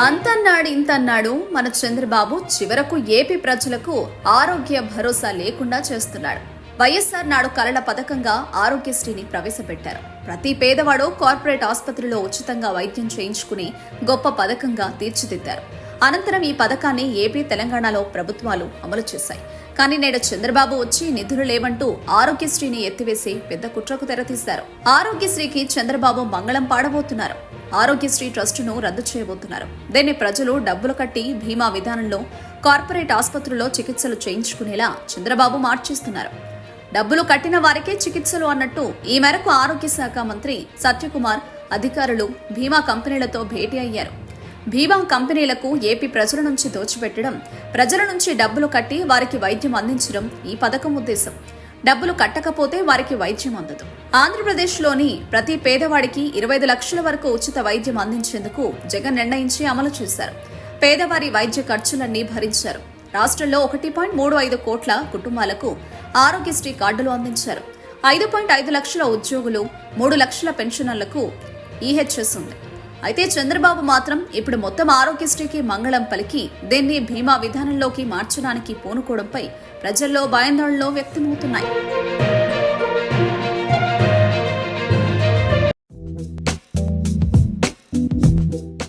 అంతన్నాడు ఇంతన్నాడు మన చంద్రబాబు చివరకు ఏపీ ప్రజలకు ఆరోగ్య భరోసా లేకుండా చేస్తున్నాడు. వైఎస్ఆర్ నాడు కలల పథకంగా ఆరోగ్యశ్రీని ప్రవేశపెట్టారు. ప్రతి పేదవాడు కార్పొరేట్ ఆసుపత్రిలో ఉచితంగా వైద్యం చేయించుకుని గొప్ప పథకంగా తీర్చిదిద్దారు. అనంతరం ఈ పథకాన్ని ఏపీ తెలంగాణలో ప్రభుత్వాలు అమలు చేశాయి. కానీ నేడు చంద్రబాబు వచ్చి నిధులు లేవంటూ ఆరోగ్యశ్రీని ఎత్తివేసి పెద్ద కుట్రకు తెరతీశారు. ఆరోగ్యశ్రీకి చంద్రబాబు మంగళం పాడబోతున్నారు. ఆరోగ్యశ్రీ ట్రస్టును రద్దు చేయబోతున్నారు. దీన్ని ప్రజలు డబ్బులు కట్టి బీమా విధానంలో కార్పొరేట్ ఆసుపత్రుల్లో చికిత్సలు చేయించుకునేలా చంద్రబాబు మార్చేస్తున్నారు. డబ్బులు కట్టిన వారికే చికిత్సలు అన్నట్టు ఈ మేరకు ఆరోగ్య శాఖ మంత్రి సత్యకుమార్ అధికారులు బీమా కంపెనీలతో భేటీ అయ్యారు. బీమా కంపెనీలకు ఏపీ ప్రజల నుంచి దోచిపెట్టడం ప్రజల నుంచి డబ్బులు కట్టి వారికి వైద్యం అందించడం ఈ పథకం ఉద్దేశం. డబ్బులు కట్టకపోతే వారికి వైద్యం అందదు. ఆంధ్రప్రదేశ్లోని ప్రతి పేదవాడికి ఇరవై ఐదు లక్షల వరకు ఉచిత వైద్యం అందించేందుకు జగన్ నిర్ణయించి అమలు చేశారు. పేదవారి వైద్య ఖర్చులన్నీ భరించారు. రాష్ట్రంలో ఒకటి పాయింట్ మూడు ఐదు కోట్ల కుటుంబాలకు ఆరోగ్యశ్రీ కార్డులు అందించారు. ఐదు పాయింట్ ఐదు లక్షల ఉద్యోగులు మూడు లక్షల పెన్షనర్లకు ఈహెచ్ఎస్ ఉంది. అయితే చంద్రబాబు మాత్రం ఇప్పుడు మొత్తం ఆరోగ్యశ్రీకి మంగళం పలికి దీన్ని బీమా విధానంలోకి మార్చడానికి పూనుకోవడంపై ప్రజల్లో భయాందోళనలు వ్యక్తమవుతున్నాయి.